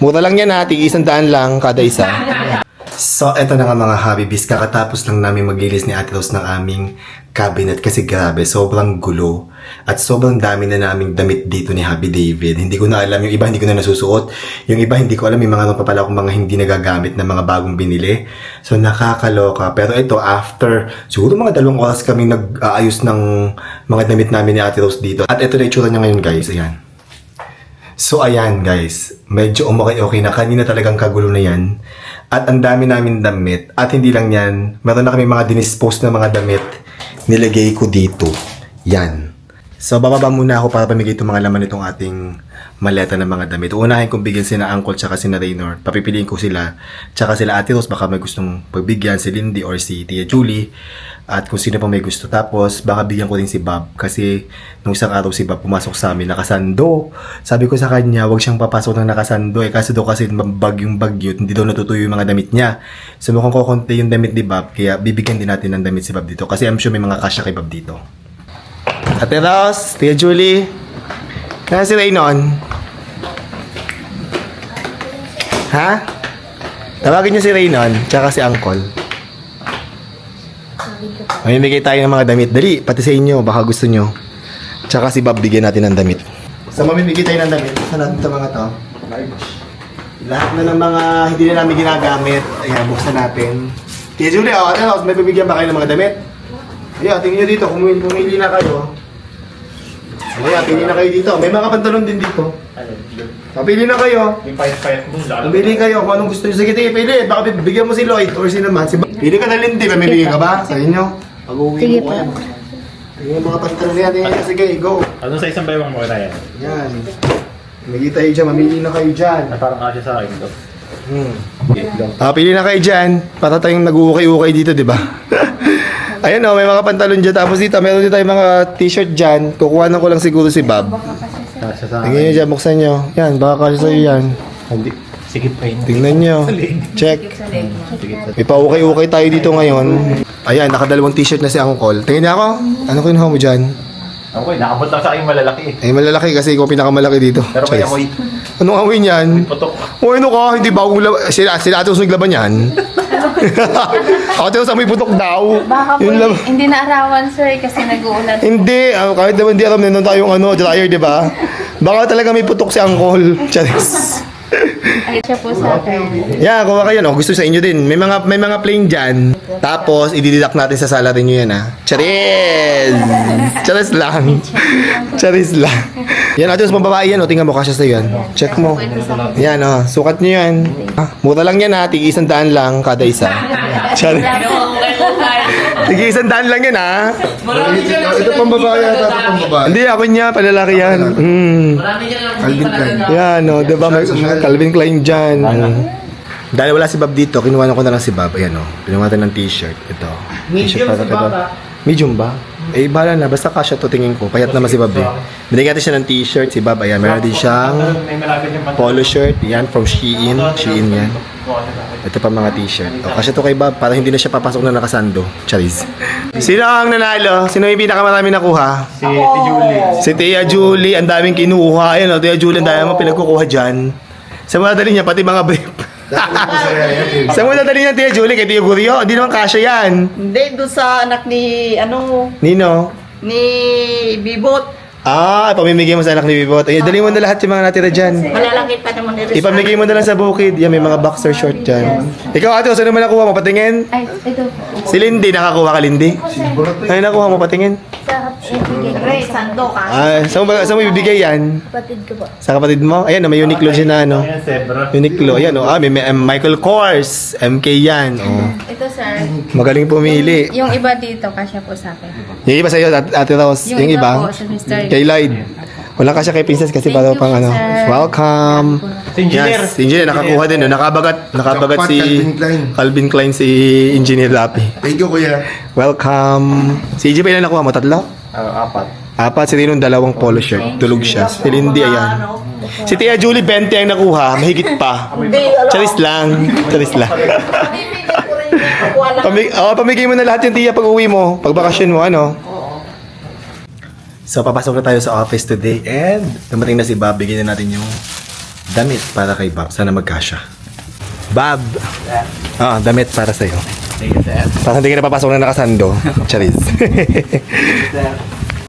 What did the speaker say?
Mura lang yan ha, tig isang daan lang kada isa. So, eto na nga mga Habibis. Kakatapos lang namin maglilis ni Ate Rose ng aming cabinet kasi grabe, sobrang gulo. At sobrang dami na naming damit dito ni Happy David. Hindi ko na alam, yung iba hindi ko na nasusuot. Yung iba hindi ko alam, yung mga pa pala akong mga hindi nagagamit na mga bagong binili. So, nakakaloka. Pero ito, after, siguro mga dalawang oras kami nag-aayos ng mga damit namin ni Ate Rose dito. At ito na itsura niya ngayon guys, ayan. So ayan guys, medyo umokay-okay na. Kanina talagang kagulo na yan. At ang dami namin damit. At hindi lang yan, meron na kami mga dinispose na mga damit. Nilagay ko dito. Yan. So bababa muna ako para pamigay itong mga laman nitong ating maleta ng mga damit. Unahin kong bigyan sila Uncle tsaka si Raynor. Papipiliin ko sila. Tsaka sila Ate Rose baka may gustong pagbigyan si Lindy or si Tia Julie. At kung sino pa may gusto. Tapos baka bigyan ko din si Bob. Kasi nung isang araw si Bob pumasok sa amin nakasando. Sabi ko sa kanya wag siyang papasok ng nakasando. Eh kasi daw kasi bagyong bagyo. Hindi daw natutuyo yung mga damit niya. So mukhang kukunti yung damit ni Bob. Kaya bibigyan din natin ng damit si Bob dito. Kasi I'm sure may mga kasya kay Bob dito. Ate Ross, Tia Julie. Kaya si Raynon. Ha? Tawagin niyo si Raynon, tsaka si Uncle. Mamimigay tayo ng mga damit. Dali, pati sa inyo, baka gusto nyo. Tsaka si Bob, bigyan natin ng damit. So, mamimigay tayo ng damit. Saan natin ito mga to? Lahat na ng mga hindi na namin ginagamit. Ayan, buksan natin. Tia Julie, oh, Ate may bibigyan ba kayo ng mga damit? Ayan, tingin nyo dito, kung pumili na kayo. Ayan, pili na kayo dito. May mga pantalon din dito. Papili na kayo. May payat-payat mo, lalo. Pili kayo kung anong gusto nyo. Sige, tingin, pili. Baka bibigyan mo si Lloyd or si naman. Si pili ka na Lindy. May bibigyan ka ba sa inyo? Pag-uwi Sige mo po. yan. Tingin yung mga pantalon na yan. Tingin, sige, go. Ano sa isang baywang mo kaya yan? Yan. Mamili tayo dyan. Mamili na kayo dyan. Na parang kasya sa akin to. Hmm. Ah, pili na kayo dyan. Para tayong nag-uukay-ukay dito, di ba? Ayun o, may mga pantalon dyan. Tapos dito, meron din tayong mga t-shirt dyan. Kukuha na ko lang siguro si Bob. Kasya sa Tingnan nyo dyan, buksan nyo. Yan, baka kasi sa'yo yan. Hindi. Sikip pa yun. Tingnan nyo. Check. May paukay-ukay tayo dito ngayon. Ayan, nakadalawang t-shirt na si Uncle. Tingnan niya ako. Ano kinuha mo dyan? Ako eh, nakabot lang sa akin malalaki eh. Ay, malalaki kasi ikaw pinakamalaki dito. Pero may amoy. Anong amoy niyan? Putok. O ano ka? Hindi bagong laban. Sila, sila ate naglaban yan. ate amoy putok daw. Baka po, lang. hindi na arawan sir kasi nag-uulan. Hindi, ah, kahit naman di alam, nandun tayong ano, dryer, di ba? Baka talaga may putok si Uncle. Charis. Ay, siya po sa akin. Yan, kuha kayo. No? Gusto sa inyo din. May mga may mga plain dyan. Tapos, idididak natin sa salary nyo yan, ha? Charis! Charis lang. Charis lang. Yan, ate, mas babae yan. O, tingnan mo, kasya sa'yo yan. Check mo. Yan, o. Sukat nyo yan. Ah, mura lang yan, ha? Tigi isang daan lang kada isa. Charis. Tigi isang daan lang yan, ha? Ito pang babae yata, ito pang babae. Hindi, ako niya. Palalaki yan. Mm. Calvin Klein. Yan, no, di ba? May Calvin Klein dyan. Dahil wala si Bob dito, kinuha ko na lang si Bob. Ayan, o. Pinuha natin ng t-shirt. Ito. Medium si Bob, Medium ba? Eh, bahala na. Basta kasya to tingin ko. Payat naman si Bob eh. Binigyan natin siya ng t-shirt. Si Bob, ayan. Meron din siyang polo shirt. Yan, from Shein. Shein yan. Ito pa mga t-shirt. O, kasya to kay Bob para hindi na siya papasok na nakasando. Charis. Sino ang nanalo? Sino yung pinakamarami nakuha? Si Ate Julie. Si Tia Julie, ang daming kinuha. Ayun, oh, Tia Julie, ang dami mo pinagkukuha dyan. Sa mga dali niya, pati mga brief. Sa mga dali niya, Tia Julie, kay Tia Gurio, hindi naman kasya yan. Hindi, doon sa anak ni, ano, Nino? ni Bibot. Ah, pamimigay mo sa anak ni Bibot. Ay, dali mo na lahat yung mga natira dyan. Malalaki pa naman ni Rizal. Ipamigay mo na lang sa bukid. Yan, may mga boxer short dyan. Ikaw, ate, saan naman nakuha mo? Patingin? Ay, ito po. Si Lindy, nakakuha ka, Lindy? Ay, nakuha mo, patingin. Sa Ray, sando ka. Ah, saan mo, ba- saan mo ibibigay yan? Kapatid ko po. Sa kapatid mo? Ayan, oh, may Uniqlo siya na, ano. Ayan, Zebra. Uniqlo. Ayan, oh. Ah, may, may um, Michael Kors. MK yan. Oh. Ito sir. Magaling pumili. Yung iba dito, kasya po sa akin. Yung iba sa'yo, At- Ate Rose. Yung, iba, po, sa Mr. kay Lloyd. Wala ka siya kay Princess kasi Thank para you pang ano. sir. Welcome. Si Engineer. Yes, si engineer nakakuha din. No? Nakabagat, nakabagat Jackpot, si Calvin Klein. Calvin Klein si Engineer Lapi. Thank you, kuya. Welcome. Si EJ pa ilan nakuha mo? Tatlo? Ah, apat. Apat. Si Rinong dalawang polo shirt. Tulog siya. Si Lindy, ayan. Si Tia Julie, 20 ang nakuha. Mahigit pa. Charis lang. Charis lang. Pamig oh, pamigay mo na lahat yung tiya pag uwi mo, pag bakasyon mo, ano? So, papasok na tayo sa office today and dumating na si Bob. Bigyan na natin yung damit para kay Bob. Sana magkasya. Bob! Ah, damit para sa'yo. Sige, sir. Para hindi ka napapasok na nakasando. Charis. Sir.